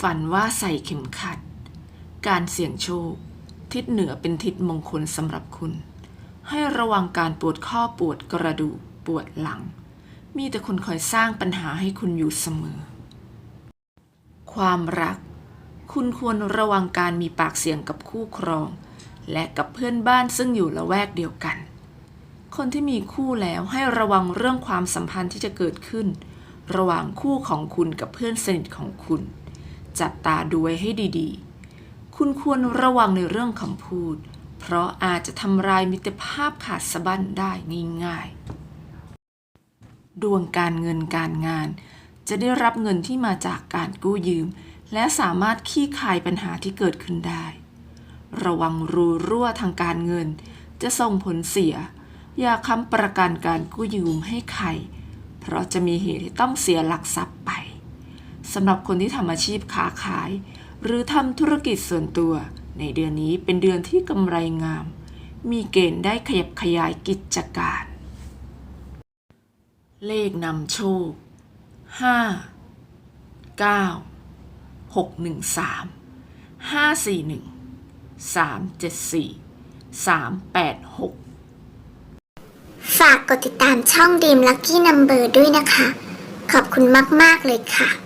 ฝันว่าใส่เข็มขัด การเสี่ยงโชค ทิศเหนือเป็นทิศมงคลสำหรับคุณ ให้ระวังการปวดข้อปวดกระดูกปวดหลัง มีแต่คนคอยสร้างปัญหาให้คุณอยู่เสมอ ความรัก คุณควรระวังการมีปากเสียงกับคู่ครอง และกับเพื่อนบ้านซึ่งอยู่ละแวกเดียวกัน คนที่มีคู่แล้วให้ระวังเรื่องความสัมพันธ์ที่จะเกิดขึ้น ระหว่างคู่ของคุณกับเพื่อนสนิทของคุณ จับตาดูไว้ให้ดีๆ คุณควรระวังในเรื่องคำพูด เพราะอาจจะทำลายมิตรภาพขาดสะบั้นได้ง่ายๆ ดวงการเงินการงาน จะได้รับเงินที่มาจากการกู้ยืม และสามารถขี้คายปัญหาที่เกิดขึ้นได้ ระวังรูรั่วทางการเงิน จะส่งผลเสีย อย่าค้ำประกันการกู้ยืมให้ใคร เพราะจะมีเหตุให้ต้องเสียหลักทรัพย์ไป สำหรับคนที่ทำอาชีพค้าขาย หรือทำธุรกิจส่วนตัว ในเดือนนี้เป็นเดือนที่กำไรงาม มีเกณฑ์ได้ขยับขยายกิจการ เลขนำโชคห้าเก้าหกหนึ่งสามห้าสี่หนึ่งสามเจ็ดสี่สามแปดหกฝากกดติดตามช่องดีมลั c กี้นัมเบอร์ด้วยนะคะ ขอบคุณมาก ๆ เลยค่ะ